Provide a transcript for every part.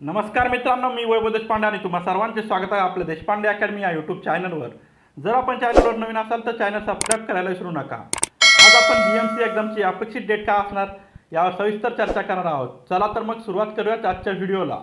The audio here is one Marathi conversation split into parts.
नमस्कार मित्रांनो मी वैभव देशपांडे आणि तुम्हा सर्वांचे स्वागत आहे आपल्या देशपांडे अकॅडमी या यूट्यूब चॅनलवर जर आपण चॅनलवर नवीन असाल तर चॅनल सबस्क्राईब करायला विसरू नका. आज आपण बी एम सी एक्झामची अपेक्षित डेट काय असणार यावर सविस्तर चर्चा करणार आहोत. चला तर मग सुरुवात करूयात आजच्या व्हिडिओला.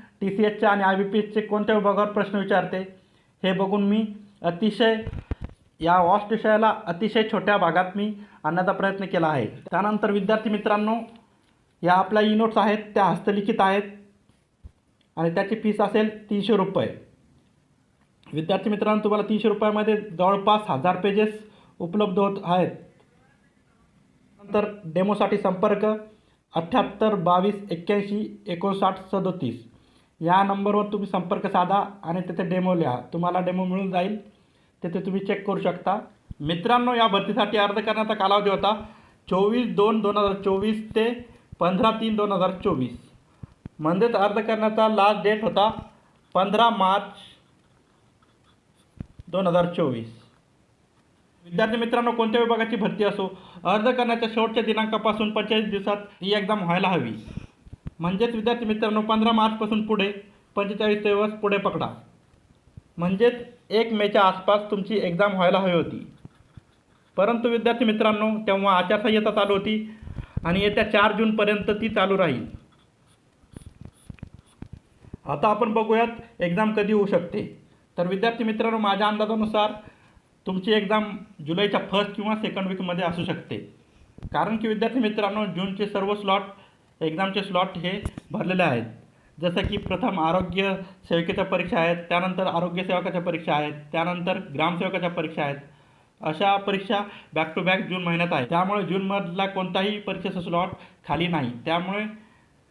टी सी एचच्या आणि आय बी पी एचचे कोणत्या विभागावर प्रश्न विचारते हे बघून मी अतिशय या वॉस्ट विषयाला अतिशय छोट्या भागात मी आणण्याचा प्रयत्न केला आहे. त्यानंतर विद्यार्थी मित्रांनो या आपल्या ई नोट्स आहेत त्या हस्तलिखित आहेत आणि त्याची फीस असेल तीनशे रुपये. विद्यार्थी मित्रांनो तुम्हाला तीनशे रुपयामध्ये जवळपास हजार पेजेस उपलब्ध होत आहेत. नंतर डेमोसाठी संपर्क अठ्ठ्याहत्तर बावीस एक्क्याऐंशी एकोणसाठ सदोतीस. या नंबरवर तुम्ही संपर्क साधा आणि तिथे डेमो लिहा. तुम्हाला डेमो मिळून जाईल. तिथे तुम्ही चेक करू शकता. मित्रांनो या भरतीसाठी अर्ज करण्याचा कालावधी होता चोवीस दोन दोन हजार चोवीस ते पंधरा तीन दोन हजार चोवीस. म्हणजेच अर्ज करण्याचा लास्ट डेट होता पंधरा मार्च दोन हजार चोवीस. विद्यार्थी मित्रांनो कोणत्या विभागाची भरती असो अर्ज करण्याच्या शेवटच्या दिनांकापासून पंचेचाळीस दिवसात ही एक्झाम व्हायला हवी. म्हणजेच विद्यार्थी मित्रांनो पंधरा मार्चपासून पुढे पंचेचाळीस दिवस पुढे पकडा. म्हणजेच एक मेच्या आसपास तुमची एक्झाम व्हायला हवी होती. परंतु विद्यार्थी मित्रांनो तेव्हा आचारसंहिता चालू होती आणि येत्या चार जूनपर्यंत ती चालू राहील. आता आपण बघूयात एक्झाम कधी होऊ शकते. तर विद्यार्थी मित्रांनो माझ्या अंदाजानुसार तुमची एक्झाम जुलैच्या फर्स्ट किंवा सेकंड वीकमध्ये असू शकते. कारण की विद्यार्थी मित्रांनो जूनचे सर्व स्लॉट एक्झामचे स्लॉट हे भरलेले आहेत. जसं की प्रथम आरोग्य सेविकेच्या परीक्षा आहेत त्यानंतर आरोग्य सेवकाच्या परीक्षा आहेत त्यानंतर ग्रामसेवकाच्या परीक्षा आहेत. अशा परीक्षा बॅक टू बॅक जून महिन्यात आहे त्यामुळे जूनमधला कोणताही परीक्षेचा स्लॉट खाली नाही. त्यामुळे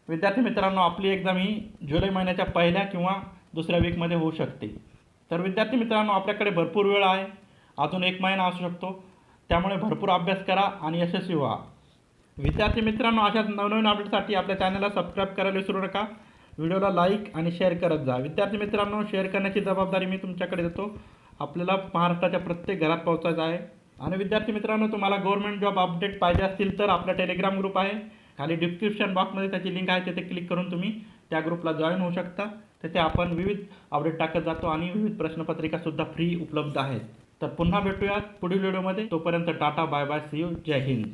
विद्यार्थी मित्रांनो आपली एक्झाम ही जुलै महिन्याच्या पहिल्या किंवा दुसऱ्या वीकमध्ये होऊ शकते. तर विद्यार्थी मित्रांनो आपल्याकडे भरपूर वेळ आहे. अजून एक महिना असू शकतो. त्यामुळे भरपूर अभ्यास करा आणि यशस्वी व्हा. विद्यार्थी मित्रांनो अशाच नवनवीन अपडेटसाठी आपल्या चॅनलला सबस्क्राईब करायला विसरू नका. व्हिडिओला लाईक आणि शेअर करत जा. विद्यार्थी मित्रांनो शेअर करण्याची जबाबदारी मी तुमच्याकडे देतो. आपल्याला महाराष्ट्राच्या प्रत्येक घरात पोहोचायचं आहे. आणि विद्यार्थी मित्रांनो तुम्हाला गव्हर्नमेंट जॉब अपडेट पाहिजे असतील तर आपला टेलिग्राम ग्रुप आहे. खाली डिस्क्रिप्शन बॉक्समध्ये त्याची लिंक आहे तिथे क्लिक करून तुम्ही त्या ग्रुपला जॉईन होऊ शकता. तिथे आपण विविध अपडेट टाकत जातो आणि विविध प्रश्नपत्रिकासुद्धा फ्री उपलब्ध आहेत. तर पुन्हा भेटूयात पुढील व्हिडिओमध्ये तोपर्यंत tata bye bye see you Jai Hind.